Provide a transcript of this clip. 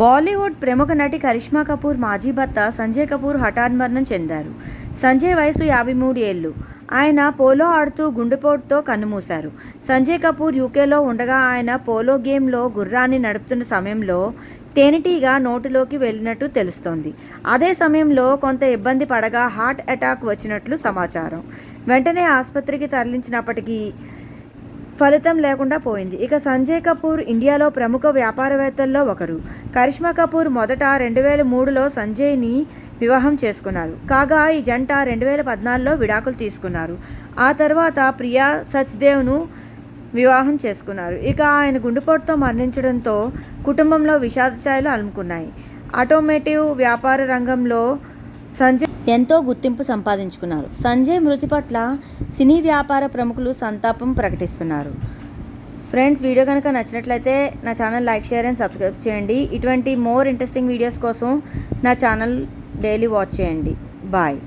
బాలీవుడ్ ప్రముఖ నటి కరిష్మా కపూర్ మాజీ భర్త సంజయ్ కపూర్ హఠాన్మరణం చెందారు. సంజయ్ వయసు యాభై మూడు ఏళ్ళు. ఆయన పోలో ఆడుతూ గుండెపోటుతో కన్నుమూశారు. సంజయ్ కపూర్ యూకేలో ఉండగా ఆయన పోలో గేమ్లో గుర్రాన్ని నడుపుతున్న సమయంలో తేనెటీగ నోటిలోకి వెళ్ళినట్టు తెలుస్తోంది. అదే సమయంలో కొంత ఇబ్బంది పడగా హార్ట్ అటాక్ వచ్చినట్లు సమాచారం. వెంటనే ఆసుపత్రికి తరలించినప్పటికీ ఫలితం లేకుండా పోయింది. ఇక సంజయ్ కపూర్ ఇండియాలో ప్రముఖ వ్యాపారవేత్తల్లో ఒకరు. కరిష్మా కపూర్ మొదట రెండు వేల మూడులో సంజయ్ని వివాహం చేసుకున్నారు. కాగా ఈ జంట రెండు వేల పద్నాలుగులో విడాకులు తీసుకున్నారు. ఆ తర్వాత ప్రియా సచ్దేవ్ను వివాహం చేసుకున్నారు. ఇక ఆయన గుండెపోటుతో మరణించడంతో కుటుంబంలో విషాద ఛాయలు అలుముకున్నాయి. ఆటోమేటివ్ వ్యాపార రంగంలో సంజయ్ ఎంతో గుర్తింపు సంపాదించుకున్నారు. సంజయ్ మృతి పట్ల సినీ వ్యాపార ప్రముఖులు సంతాపం ప్రకటిస్తున్నారు. ఫ్రెండ్స్ వీడియో కనుక నచ్చినట్లయితే నా channel like share and subscribe చేయండి. ఇటువంటి మోర్ ఇంట్రెస్టింగ్ వీడియోస్ కోసం నా ఛానల్ డైలీ వాచ్ చేయండి. బాయ్.